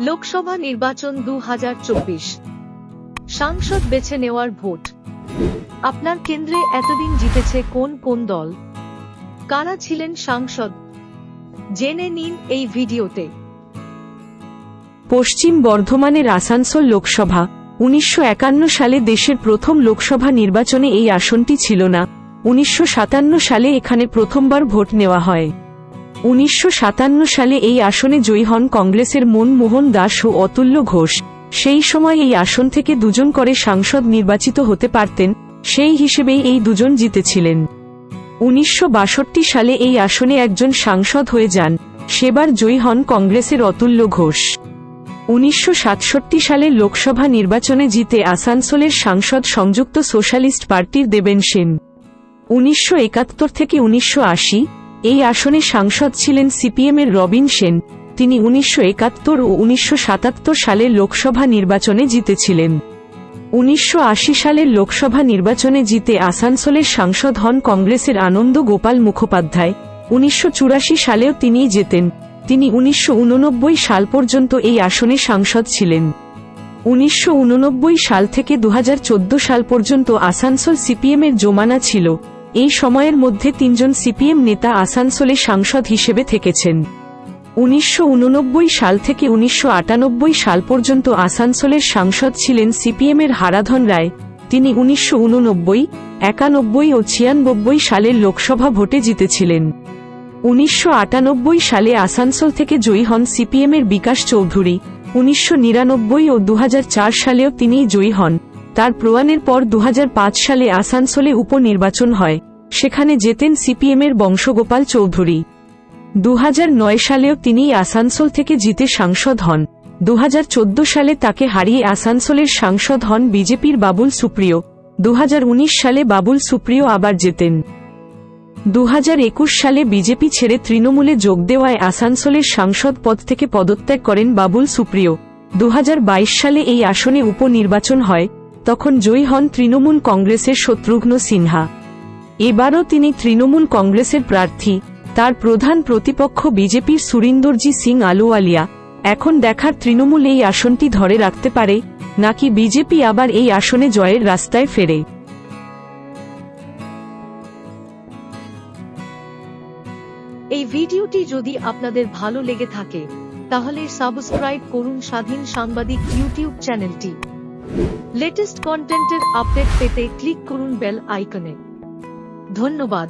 লোকসভা নির্বাচন দু হাজার চব্বিশ। সাংসদ বেছে নেওয়ার ভোট। আপনার কেন্দ্রে এতদিন জিতেছে কোন কোন দল? কারা ছিলেন সাংসদ? জেনে নিন এই ভিডিওতে। পশ্চিম বর্ধমানের আসানসোল লোকসভা, উনিশশো একান্ন সালে দেশের প্রথম লোকসভা নির্বাচনে এই আসনটি ছিল না। উনিশশো সাতান্ন সালে এখানে প্রথমবার ভোট নেওয়া হয়। উনিশশো সাতান্ন সালে এই আসনে জয়ী হন কংগ্রেসের মনমোহন দাস ও অতুল্য ঘোষ। সেই সময় এই আসন থেকে দুজন করে সাংসদ নির্বাচিত হতে পারতেন, সেই হিসেবেই এই দুজন জিতেছিলেন। উনিশশো বাষট্টি সালে এই আসনে একজন সাংসদ হয়ে যান, সেবার জয়ী হন কংগ্রেসের অতুল্য ঘোষ। উনিশশো সাতষট্টি সালে লোকসভা নির্বাচনে জিতে আসানসোলের সাংসদ সংযুক্ত সোশ্যালিস্ট পার্টির দেবেন সেন। উনিশশো একাত্তর থেকে উনিশশো আশি এই আসনে সাংসদ ছিলেন সিপিএমের রবিন সেন। তিনি উনিশশো একাত্তর ও উনিশশো সাতাত্তর সালে লোকসভা নির্বাচনে জিতেছিলেন। উনিশশো আশি সালের লোকসভা নির্বাচনে জিতে আসানসোলের সাংসদ হন কংগ্রেসের আনন্দ গোপাল মুখোপাধ্যায়। উনিশশো চুরাশি সালেও তিনিই জেতেন। তিনি উনিশশো ঊননব্বই সাল পর্যন্ত এই আসনে সাংসদ ছিলেন। উনিশশো উননব্বই সাল থেকে দুহাজার চোদ্দ সাল পর্যন্ত আসানসোল সিপিএমের জমানা ছিল। এই সময়ের মধ্যে তিনজন সিপিএম নেতা আসানসোলে সাংসদ হিসেবে থেকেছেন। উনিশশো উননব্বই সাল থেকে উনিশশো আটানব্বই সাল পর্যন্ত আসানসোলের সাংসদ ছিলেন সিপিএমের হারাধন রায়। তিনি উনিশশো উননব্বই, একানব্বই ও ছিয়ানব্বই সালের লোকসভা ভোটে জিতেছিলেন। উনিশশো আটানব্বই সালে আসানসোল থেকে জয়ী হন সিপিএমের বিকাশ চৌধুরী। উনিশশো নিরানব্বই ও দু হাজার চার সালেও তিনি জয়ী হন। তার প্রয়াণের পর দুহাজার পাঁচ সালে আসানসোলে উপনির্বাচন হয়। সেখানে জেতেন সিপিএমের বংশগোপাল চৌধুরী। দুহাজার নয় সালেও তিনি আসানসোল থেকে জিতে সাংসদ হন। দুহাজার চোদ্দ সালে তাকে হারিয়ে আসানসোলের সাংসদ হন বিজেপির বাবুল সুপ্রিয়। দুহাজার উনিশ সালে বাবুল সুপ্রিয় আবার জেতেন। দুহাজার একুশ সালে বিজেপি ছেড়ে তৃণমূলে যোগ দেওয়ায় আসানসোলের সাংসদ পদ থেকে পদত্যাগ করেন বাবুল সুপ্রিয়। দুহাজার বাইশ সালে এই আসনে উপনির্বাচন হয়, তখন জয়ী হন তৃণমূল কংগ্রেসের শত্রুঘ্ন সিনহা। এবারও তিনি তৃণমূল কংগ্রেসের প্রার্থী, তার প্রধান প্রতিপক্ষ বিজেপির সুরিন্দরজি সিং আলুওয়ালিয়া এখন দেখার তৃণমূল এই আসনটি ধরে রাখতে পারে, নাকি বিজেপি আবার এই আসনে জয়ের রাস্তায় ফেরে? এই ভিডিওটি যদি আপনাদের ভালো লেগে থাকে, তাহলে সাবস্ক্রাইব করুন স্বাধীন সাংবাদিক ইউটিউব চ্যানেলটি। লেটেস্ট কন্টেন্টের আপডেট পেতে ক্লিক করুন বেল আইকনে। ধন্যবাদ